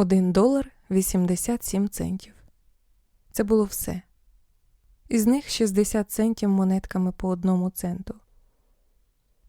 1 долар 87 центів. Це було все. Із них 60 центів монетками по одному центу.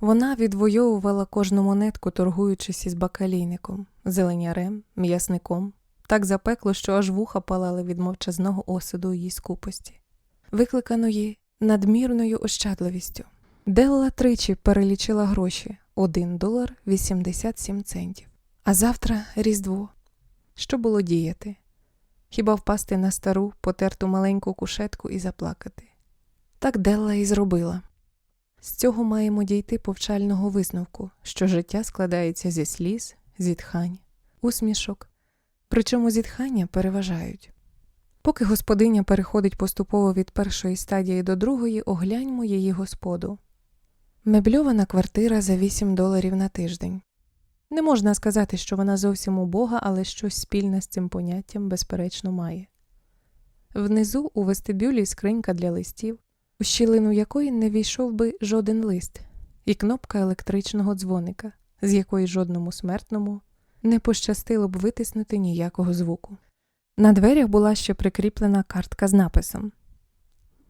Вона відвоювала кожну монетку, торгуючись із бакалійником, зеленярем, м'ясником, так запекло, що аж вуха палали від мовчазного осуду її скупості, викликаної надмірною ощадливістю. Делла тричі перелічила гроші 1 долар 87 центів. А завтра Різдво. Що було діяти? Хіба впасти на стару, потерту маленьку кушетку і заплакати? Так Делла і зробила. З цього маємо дійти повчального висновку, що життя складається зі сліз, зітхань, усмішок, причому зітхання переважають. Поки господиня переходить поступово від першої стадії до другої, огляньмо її господу. Мебльована квартира за 8 доларів на тиждень. Не можна сказати, що вона зовсім убога, але щось спільне з цим поняттям, безперечно, має. Внизу у вестибюлі скринька для листів, у щілину якої не війшов би жоден лист, і кнопка електричного дзвоника, з якої жодному смертному не пощастило б витиснути ніякого звуку. На дверях була ще прикріплена картка з написом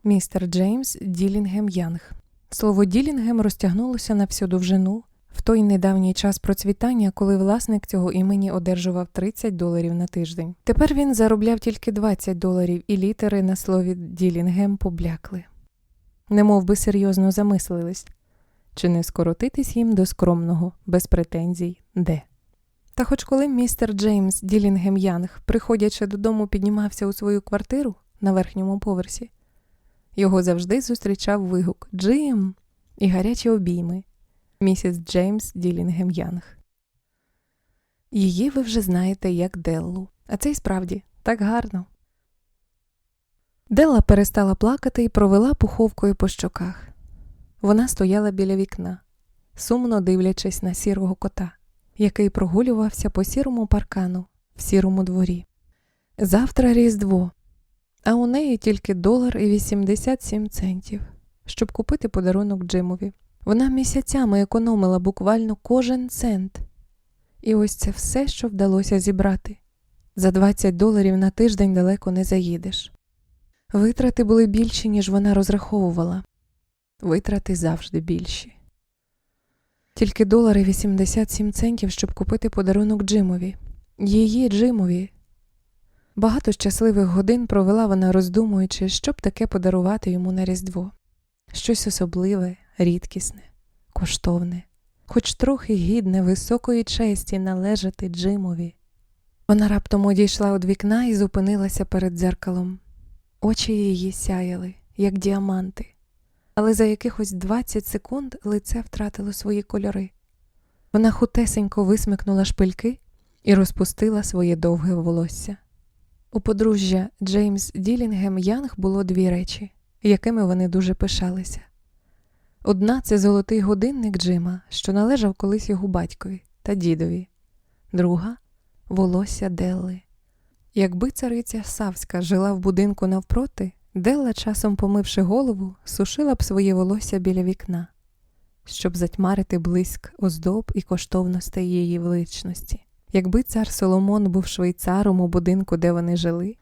Містер Джеймс Ділінгем Янг. Слово Ділінгем розтягнулося на всю довжину в той недавній час процвітання, коли власник цього імені одержував 30 доларів на тиждень. Тепер він заробляв тільки 20 доларів, і літери на слові Ділінгем поблякли. Немов би серйозно замислились, чи не скоротитись їм до скромного, без претензій, де. Та хоч коли містер Джеймс Ділінгем Янг, приходячи додому, піднімався у свою квартиру на верхньому поверсі, його завжди зустрічав вигук Джим і гарячі обійми місіс Джеймс Ділінгем Янг. Її ви вже знаєте як Деллу, а це й справді так гарно. Делла перестала плакати і провела пуховкою по щоках. Вона стояла біля вікна, сумно дивлячись на сірого кота, який прогулювався по сірому паркану в сірому дворі. Завтра Різдво, а у неї тільки долар і 87 центів, щоб купити подарунок Джимові. Вона місяцями економила буквально кожен цент. І ось це все, що вдалося зібрати. За 20 доларів на тиждень далеко не заїдеш. Витрати були більші, ніж вона розраховувала. Витрати завжди більші. Тільки долари 87 центів, щоб купити подарунок Джимові. Її Джимові. Багато щасливих годин провела вона, роздумуючи, що б таке подарувати йому на Різдво. Щось особливе, рідкісне, коштовне, хоч трохи гідне високої честі належати Джимові. Вона раптом одійшла від вікна і зупинилася перед дзеркалом. Очі її сяяли, як діаманти, але за якихось 20 секунд лице втратило свої кольори. Вона хутесенько висмикнула шпильки і розпустила своє довге волосся. У подружжя Джеймс Ділінгем Янг було дві речі, якими вони дуже пишалися. Одна це золотий годинник Джима, що належав колись його батькові та дідові, друга волосся Делли. Якби цариця Савська жила в будинку навпроти, Делла, часом помивши голову, сушила б своє волосся біля вікна, щоб затьмарити блиск оздоб і коштовностей її величності. Якби цар Соломон був швейцаром у будинку, де вони жили,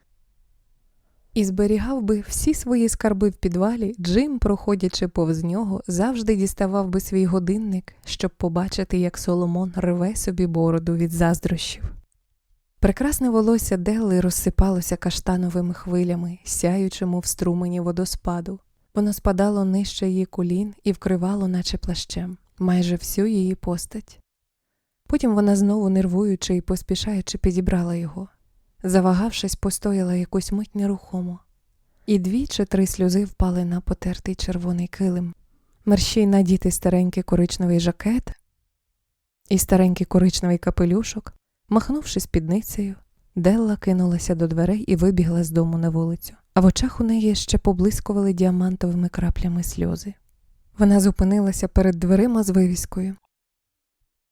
і зберігав би всі свої скарби в підвалі, Джим, проходячи повз нього, завжди діставав би свій годинник, щоб побачити, як Соломон рве собі бороду від заздрощів. Прекрасне волосся Делли розсипалося каштановими хвилями, сяючи, в струмені водоспаду. Воно спадало нижче її колін і вкривало, наче плащем, майже всю її постать. Потім вона знову нервуючи і поспішаючи підібрала його. Завагавшись, постояла якусь мить нерухомо, і дві чи три сльози впали на потертий червоний килим. Мерщій надіти старенький коричневий жакет і старенький коричневий капелюшок, махнувши спідницею, Делла кинулася до дверей і вибігла з дому на вулицю, а в очах у неї ще поблискували діамантовими краплями сльози. Вона зупинилася перед дверима з вивіскою.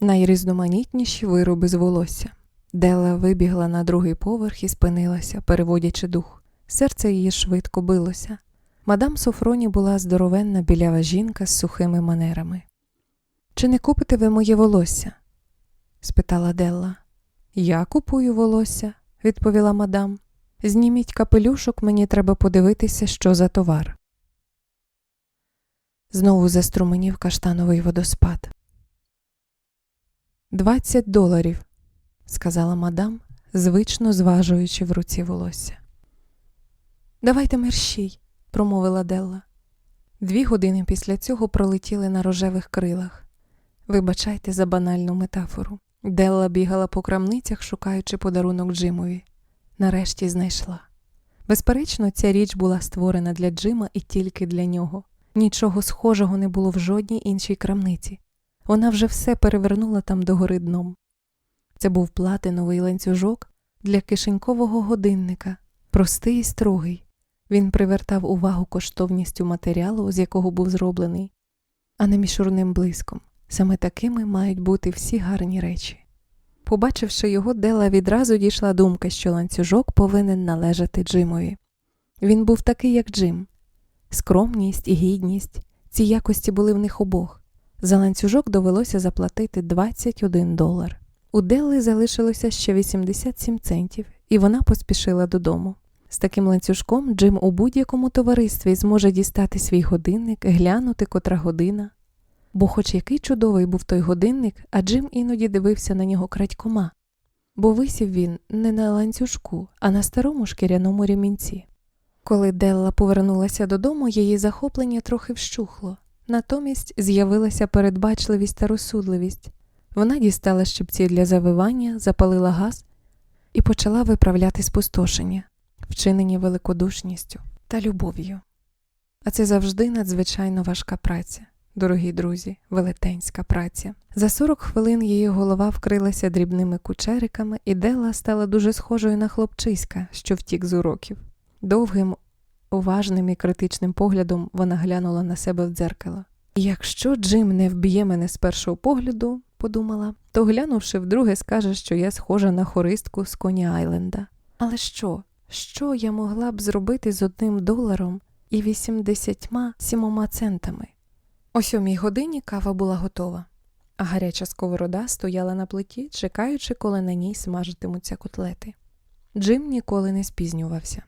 Найрізноманітніші вироби з волосся. Дела вибігла на другий поверх і спинилася, переводячи дух. Серце її швидко билося. Мадам Софроні була здоровенна білява жінка з сухими манерами. Чи не купите ви моє волосся? спитала Делла. Я купую волосся, відповіла мадам. Зніміть капелюшок, мені треба подивитися, що за товар. Знову заструменів каштановий водоспад. Двадцять доларів, сказала мадам, звично зважуючи в руці волосся. Давайте мерщій, промовила Делла. Дві години після цього пролетіли на рожевих крилах. Вибачайте за банальну метафору. Делла бігала по крамницях, шукаючи подарунок Джимові. Нарешті знайшла. Безперечно, ця річ була створена для Джима і тільки для нього. Нічого схожого не було в жодній іншій крамниці. Вона вже все перевернула там догори дном. Це був платиновий ланцюжок для кишенькового годинника, простий і строгий. Він привертав увагу коштовністю матеріалу, з якого був зроблений, а не мішурним блиском. Саме такими мають бути всі гарні речі. Побачивши його, Дела відразу дійшла думка, що ланцюжок повинен належати Джимові. Він був такий, як Джим. Скромність і гідність ці якості були в них обох. За ланцюжок довелося заплатити 21 долар. У Делли залишилося ще 87 центів, і вона поспішила додому. З таким ланцюжком Джим у будь-якому товаристві зможе дістати свій годинник, глянути котра година. Бо, хоч який чудовий був той годинник, а Джим іноді дивився на нього крадькома, бо висів він не на ланцюжку, а на старому шкіряному ремінці. Коли Делла повернулася додому, її захоплення трохи вщухло, натомість з'явилася передбачливість та розсудливість. Вона дістала щипці для завивання, запалила газ і почала виправляти спустошення, вчинені великодушністю та любов'ю. А це завжди надзвичайно важка праця. Дорогі друзі, велетенська праця. За 40 хвилин її голова вкрилася дрібними кучериками, і Делла стала дуже схожою на хлопчиська, що втік з уроків. Довгим, уважним і критичним поглядом вона глянула на себе в дзеркало. Якщо Джим не вб'є мене з першого погляду, подумала, то глянувши вдруге, скаже, що я схожа на хористку з Коні Айленда. Але що? Що я могла б зробити з одним доларом і 87 центами? О сьомій годині кава була готова, а гаряча сковорода стояла на плиті, чекаючи, коли на ній смажитимуться котлети. Джим ніколи не спізнювався.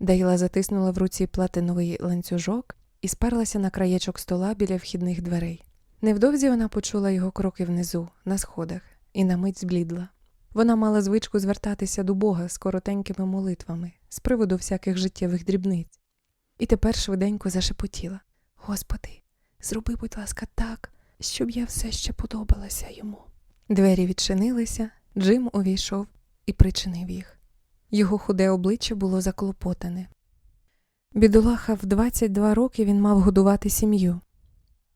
Дейла затиснула в руці платиновий ланцюжок і сперлася на краєчок стола біля вхідних дверей. Невдовзі вона почула його кроки внизу, на сходах, і на мить зблідла. Вона мала звичку звертатися до Бога з коротенькими молитвами з приводу всяких життєвих дрібниць, і тепер швиденько зашепотіла Господи, зроби, будь ласка, так, щоб я все ще подобалася йому. Двері відчинилися, Джим увійшов і причинив їх. Його худе обличчя було заклопотане. Бідолаха в 22 роки він мав годувати сім'ю.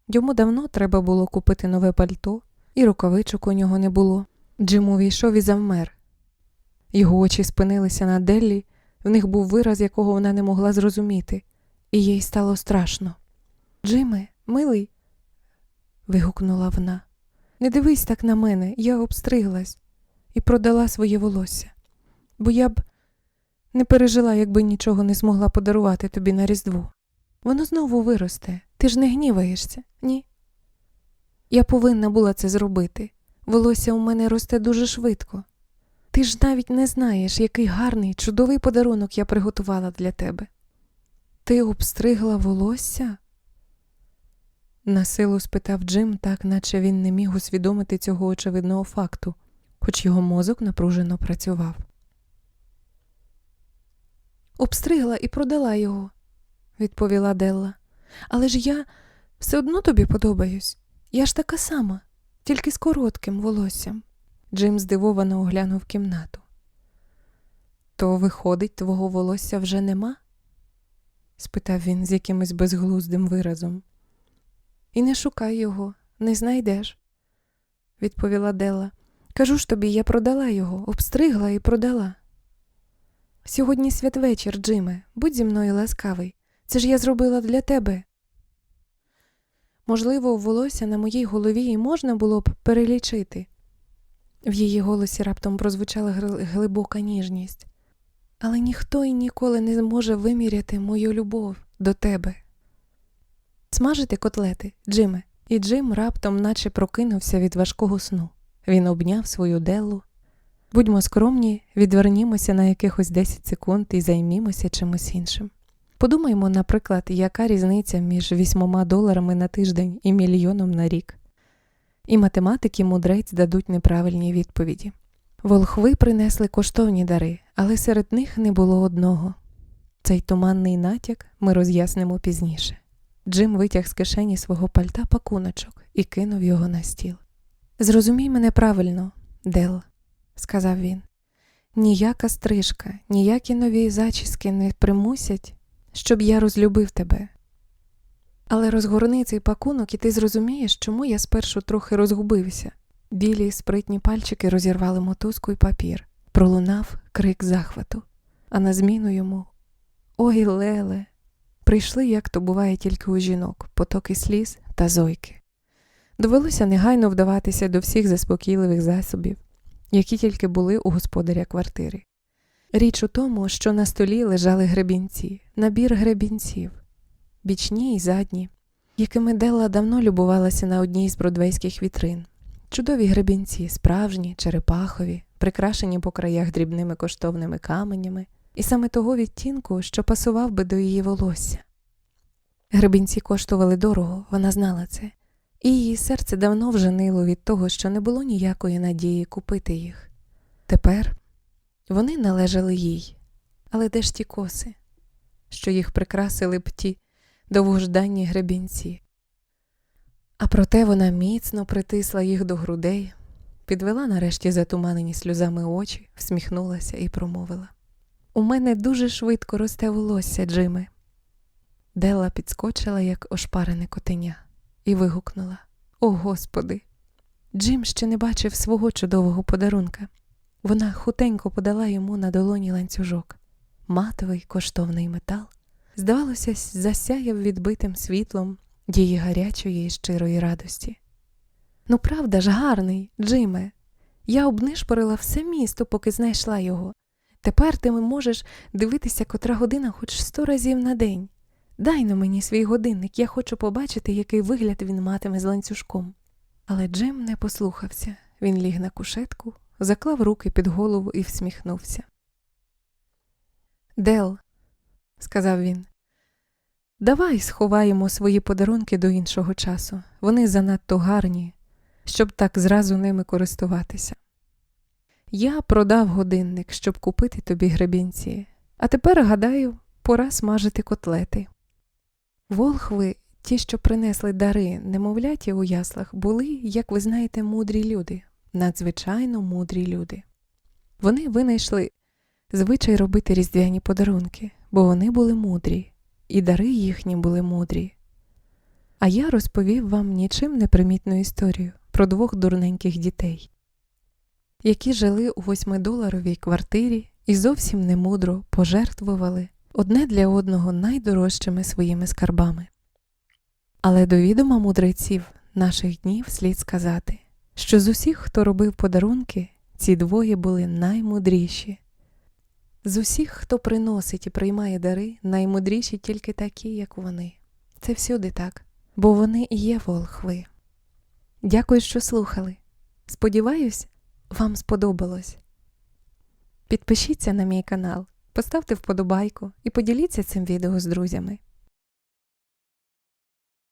Йому давно треба було купити нове пальто, і рукавичок у нього не було. Джим увійшов і завмер. Його очі спинилися на Деллі, в них був вираз, якого вона не могла зрозуміти, і їй стало страшно. Джиме, милий, вигукнула вона. Не дивись так на мене, я обстриглась і продала своє волосся, бо я б не пережила, якби нічого не змогла подарувати тобі на Різдво. Воно знову виросте, ти ж не гніваєшся, ні? Я повинна була це зробити. Волосся у мене росте дуже швидко. Ти ж навіть не знаєш, який гарний, чудовий подарунок я приготувала для тебе. Ти обстригла волосся? Насилу спитав Джим, так наче він не міг усвідомити цього очевидного факту, хоч його мозок напружено працював. Обстригла і продала його, відповіла Делла. Але ж я все одно тобі подобаюсь. Я ж така сама, тільки з коротким волоссям. Джим здивовано оглянув кімнату. То, виходить, твого волосся вже нема? спитав він з якимось безглуздим виразом. І не шукай його, не знайдеш, відповіла Делла. Кажу ж тобі, я продала його, обстригла і продала. Сьогодні святвечір, Джиме, будь зі мною ласкавий. Це ж я зробила для тебе. Можливо, волосся на моїй голові і можна було б перелічити. В її голосі раптом прозвучала глибока ніжність. Але ніхто і ніколи не зможе виміряти мою любов до тебе. Смажити котлети, Джиме. І Джим раптом наче прокинувся від важкого сну. Він обняв свою Деллу. Будьмо скромні, відвернімося на якихось 10 секунд і займімося чимось іншим. Подумаймо, наприклад, яка різниця між 8 доларами на тиждень і мільйоном на рік. І математики мудрець дадуть неправильні відповіді. Волхви принесли коштовні дари, але серед них не було одного. Цей туманний натяк ми роз'яснимо пізніше. Джим витяг з кишені свого пальта пакуночок і кинув його на стіл. Зрозумій мене правильно, Дел, сказав він. Ніяка стрижка, ніякі нові зачіски не примусять, щоб я розлюбив тебе. Але розгорни цей пакунок, і ти зрозумієш, чому я спершу трохи розгубився. Білі спритні пальчики розірвали мотузку і папір. Пролунав крик захвату, а на зміну йому Ой, Леле! Прийшли, як то буває тільки у жінок, потоки сліз та зойки. Довелося негайно вдаватися до всіх заспокійливих засобів, які тільки були у господаря квартири. Річ у тому, що на столі лежали гребінці, набір гребінців, бічні й задні, якими Делла давно любувалася на одній з бродвейських вітрин. Чудові гребінці, справжні, черепахові, прикрашені по краях дрібними коштовними каменями, і саме того відтінку, що пасував би до її волосся. Гребінці коштували дорого, вона знала це, і її серце давно вже нило від того, що не було ніякої надії купити їх. Тепер вони належали їй, але де ж ті коси, що їх прикрасили б ті довгожданні гребінці. А проте вона міцно притисла їх до грудей, підвела нарешті затуманені сльозами очі, всміхнулася і промовила. У мене дуже швидко росте волосся, Джиме. Делла підскочила, як ошпарене котеня, і вигукнула О Господи! Джим ще не бачив свого чудового подарунка. Вона хутенько подала йому на долоні ланцюжок. Матовий коштовний метал, здавалося, засяяв відбитим світлом її гарячої і щирої радості. Ну, правда ж, гарний, Джиме. Я обнишпорила все місто, поки знайшла його. Тепер ти можеш дивитися котра година хоч сто разів на день. Дай на мені свій годинник, я хочу побачити, який вигляд він матиме з ланцюжком. Але Джим не послухався. Він ліг на кушетку, заклав руки під голову і всміхнувся. Дел, сказав він, давай сховаємо свої подарунки до іншого часу. Вони занадто гарні, щоб так зразу ними користуватися. Я продав годинник, щоб купити тобі гребінці, а тепер, гадаю, пора смажити котлети. Волхви, ті, що принесли дари немовляті у яслах, були, як ви знаєте, мудрі люди, надзвичайно мудрі люди. Вони винайшли звичай робити різдвяні подарунки, бо вони були мудрі, і дари їхні були мудрі. А я розповів вам нічим непримітну історію про двох дурненьких дітей, які жили у восьмидоларовій квартирі і зовсім немудро пожертвували одне для одного найдорожчими своїми скарбами. Але до відома мудреців наших днів слід сказати, що з усіх, хто робив подарунки, ці двоє були наймудріші. З усіх, хто приносить і приймає дари, наймудріші тільки такі, як вони. Це всюди так, бо вони і є волхви. Дякую, що слухали. Сподіваюсь, вам сподобалось. Підпишіться на мій канал, поставте вподобайку і поділіться цим відео з друзями.